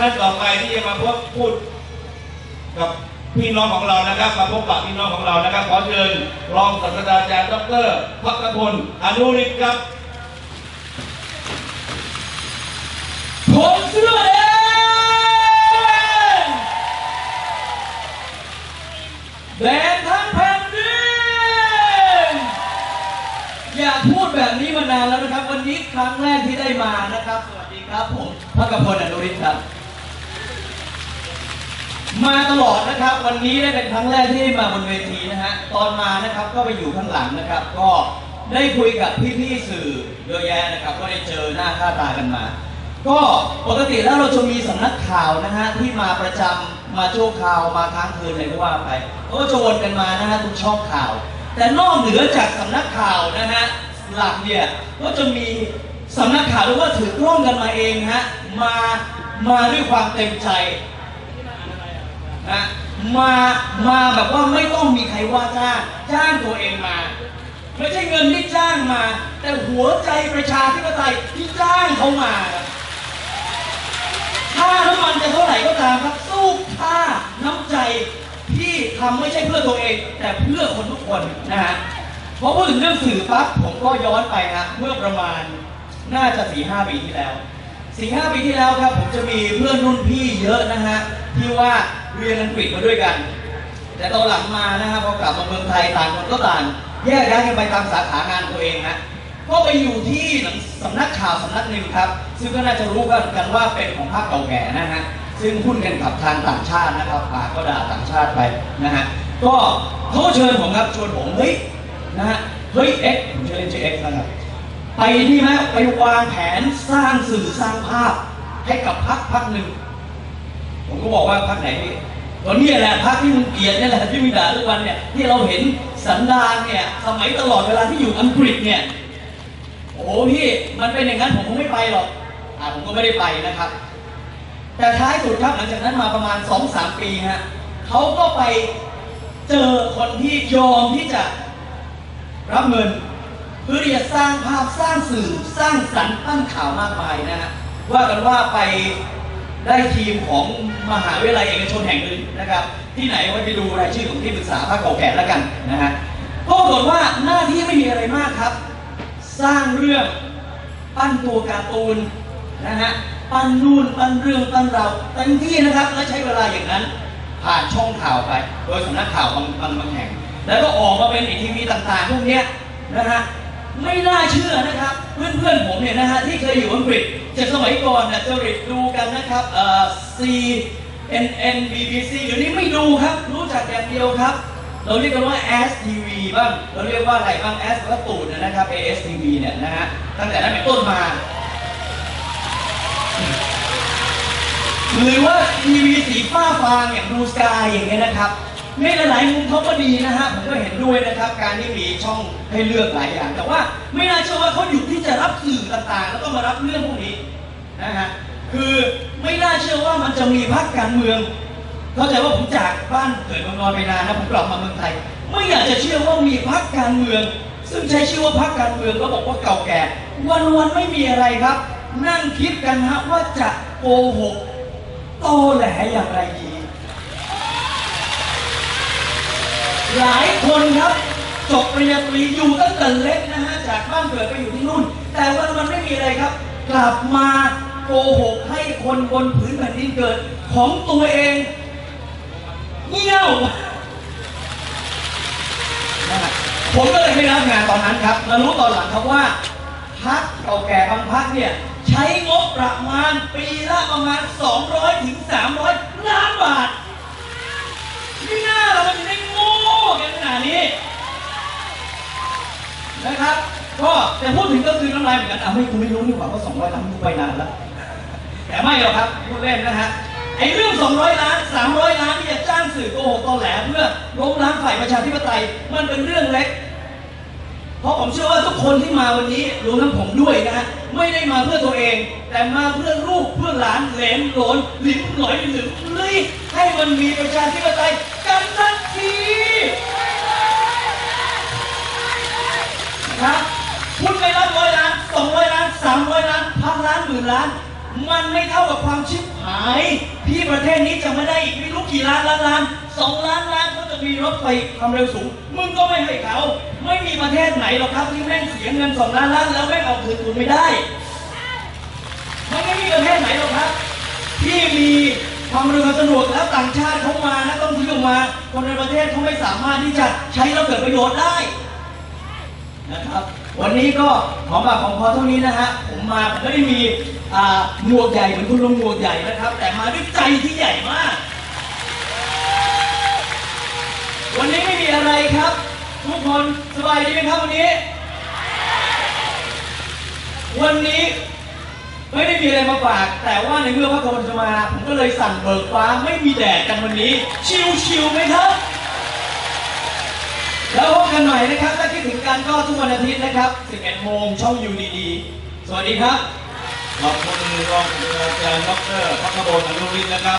ท่านต่อไปที่จะมาพบพูดกับพี่น้องของเรานะครับมาพบปะพี่น้องของเรานะครับ ขอเชิญรองศาสตราจารย์ดรพักพลอนุริศครับ ผมเสื้อแดงแดงทั้งแผ่นดินอยากพูดแบบนี้มานานแล้วนะครับ วันนี้ครั้งแรกที่ได้มานะครับ สวัสดีครับผมพระกพลอนุริศครับ มาตลอดนะครับ วันนี้ได้เป็นครั้งแรกที่มาบนเวทีนะฮะตอนมานะครับก็ไปอยู่ข้างหลังนะครับ ก็ได้คุยกับพี่ๆสื่อเยอะแยะนะครับ ก็ได้เจอหน้าค่าตากันมา ก็ปกติแล้วเราจะมีสำนักข่าวนะฮะที่มาประจำมาโชว์ข่าวมาค้างคืนอะไรก็ว่าไปก็จะวนกันมานะฮะทุกช่องข่าว แต่นอกเหนือจากสำนักข่าวนะฮะหลักเนี่ยก็จะมีสำนักข่าวหรือว่าถือกล้องกันมาเองฮะมามาด้วยความเต็มใจ นะมามาแบบว่าไม่ต้องมีใครว่าจ้างจ้างตัวเองมา ไม่ใช่เงินที่จ้างมา แต่หัวใจประชาธิปไตยที่จ้างเขามาค่าน้ำมันจะเท่าไหร่ก็ตามครับสู้ค่าน้ำใจที่ทำไม่ใช่เพื่อตัวเอง แต่เพื่อคนทุกคนนะฮะพอพูดถึงเรื่องสื่อปั๊บผมก็ย้อนไปฮะเมื่อประมาณน่าจะสี่ห้าปีที่แล้ว สี่ห้าปีที่แล้วครับ ผมจะมีเพื่อนรุ่นพี่เยอะนะฮะที่ว่าเรียนอังกฤษมาด้วยกัน แต่ตอนหลังมานะฮะพอกลับมาเมืองไทยต่างคนก็ต่างแยกย้ายกันไปตามสาขางานตัวเองฮะก็ไปอยู่ที่หนังสำนักข่าวสำนักหนึ่งครับ ซึ่งก็น่าจะรู้กันกันว่าเป็นของภาคเก่าแก่นะฮะซึ่งหุ้นกันกับทางต่างชาตินะครับปากก็ด่าต่างชาติไปนะฮะก็เขาเชิญผมครับชวนผมเฮ้ยนะฮะเฮ้ยเอ็กผมจะเล่นชื่อเอ็กนะครับ ไปนี่ไหมไปวางแผนสร้างสื่อสร้างภาพ ให้กับพักพักหนึ่ง ผมก็บอกว่าพักไหนพี่ตอนนี้แหละพักที่มึงเกลียดนี่แหละที่มึงด่าทุกวันเนี่ยที่เราเห็นสันดานเนี่ยสมัยตลอดเวลาที่อยู่อังกฤษเนี่ยโอ้โหพี่มันเป็นอย่างนั้นผมคงไม่ไปหรอกอ่าผมก็ไม่ได้ไปนะครับ แต่ท้ายสุดครับหลังจากนั้นมาประมาณ2องสามปีฮะเขาก็ไปเจอคนที่ยอมที่จะรับเงิน พื่อที่จะสร้างภาพสร้างสื่อสร้างสรรค์ตั้งข่าวมากมายนะฮะว่ากันว่าไปได้ทีมของมหาวิทยาลัยเอกชนแห่งหนึ่งนะครับ ที่ไหนไว้ไปดูรายชื่อของที่ปรึกษาภาคเก่าแก่แล้วกันนะฮะก็ปรากฏว่าหน้าที่ไม่มีอะไรมากครับ สร้างเรื่องปั้นตัวการ์ตูนนะฮะปั้นนู่นปั้นเรื่องปั้นเราเต็มที่นะครับและใช้เวลาอย่างนั้น ผ่านช่องข่าวไป โดยสำนักข่าวบางบางแห่ง แล้วก็ออกมาเป็นอีทีวีต่างๆพวกนี้นะฮะ ไม่น่าเชื่อนะครับ เพื่อนๆผมเนี่ยนะฮะที่เคยอยู่อังกฤษจากสมัยก่อนเนี่ยจะริดดูกันนะครับเอ่อ C N N B B C เดี๋ยวนี้ไม่ดูครับ รู้จักอย่างเดียวครับ เราเรียกกันว่า S TV บ้าง เราเรียกว่าอะไรบ้าง S ก็ตูดนะครับ A S TV เนี่ยนะฮะตั้งแต่นั้นเป็นต้นมาหรือว่าทีวีสีฟ้าฟางอย่างดูสกายอย่างเงี้ยนะครับ ในหลายๆมุมเขาก็ดีนะฮะผมก็เห็นด้วยนะครับ การที่มีช่องให้เลือกหลายอย่าง แต่ว่าไม่น่าเชื่อว่าเขาหยุดที่จะรับสื่อต่างๆ แล้วก็มารับเรื่องพวกนี้นะฮะคือไม่น่าเชื่อว่ามันจะมีพรรคการเมืองเข้าใจว่าผมจากบ้านเกิดเมืองนอนไปนานนะผมกลับมาเมืองไทย ไม่อยากจะเชื่อว่ามีพรรคการเมือง ซึ่งใช้ชื่อว่าพรรคการเมืองก็บอกว่าเก่าแก่วันวันๆไม่มีอะไรครับ นั่งคิดกันฮะว่าจะโกหกโตแหลอย่างไรดี หลายคนครับจบปริญญาตรีอยู่ตั้งแต่เล็กนะฮะจากบ้านเกิดไปอยู่ที่นู่น แต่วันมันไม่มีอะไรครับ กลับมาโกหกให้คนบนผืนแผ่นดินเกิดของตัวเองเงี้ยวผมก็เลยไม่รับงานตอนนั้นครับมารู้ตอนหลังครับว่าพักเก่าแก่บางพักเนี่ย ใช้งบประมาณปีละประมาณ 200 ถึง 300 ล้านบาท ไม่น่าเรามันจะได้โง่กันขนาดนี้ นะครับ ก็แต่พูดถึงก็ คือน้ำลายเหมือนกันอะไม่กูไม่รู้นี่หว่าว่า200ล้านกูไปนานแล้ว แต่ไม่หรอกครับพูดเล่นนะฮะไอ้เรื่อง 200 ล้าน 300 ล้านที่จะจ้างสื่อโกหกตอแหลเพื่อล้มล้างฝ่ายประชาธิปไตยมันเป็นเรื่องเล็ก เพราะผมเชื่อว่าทุกคนที่มาวันนี้รวมทั้งผมด้วยนะฮะไม่ได้มาเพื่อตัวเอง แต่มาเพื่อลูกเพื่อหลานเหลนหลนหลิมหลอยหรือเลยให้มันมีประชาธิปไตยกันนะรับร้อยล้านสองร้อยล้านสา มร้อยล้านพันล้านหมื่นล้าน มันไม่เท่ากับความชิบหาย ที่ประเทศนี้จะไม่ได้อีกไม่รู้กี่ล้านล้านล้านสองล้านล้านเขาจะมีรถไฟความเร็วสูง มึงก็ไม่ให้เขา ไม่มีประเทศไหนหรอกครับที่แม่งเสียเงินสองล้านล้านแล้วแม่งเอาคืนคุณไม่ได้มันไม่มีประเทศไหนหรอกครับ ที่มีความเร็วสะดวกแล้วต่างชาติเขามานักท่องเที่ยวมา คนในประเทศเขาไม่สามารถที่จะใช้แล้วเกิดประโยชน์ได้นะครับ วันนี้ก็ขอฝากของพอเท่านี้นะฮะ ผมมาผมไม่ได้มีอ่าหมวกใหญ่เหมือนคุณลุงหมวกใหญ่นะครับ แต่มาด้วยใจที่ใหญ่มาก วันนี้ไม่มีอะไรครับ ทุกคนสบายดีไหมครับวันนี้ วันนี้ไม่ได้มีอะไรมาฝาก แต่ว่าในเมื่อพระกรจะมา ผมก็เลยสั่งเบิกฟ้าไม่มีแดดกันวันนี้ ชิวๆไหมครับ กันหน่อยนะครับถ้าคิดถึงกันก็ทุกวันอาทิตย์นะครับ11โมงช่อง UDD สวัสดีครับ ขอบคุณรองศาสตราจารย์ดรพักขบลอนุริศนะครับ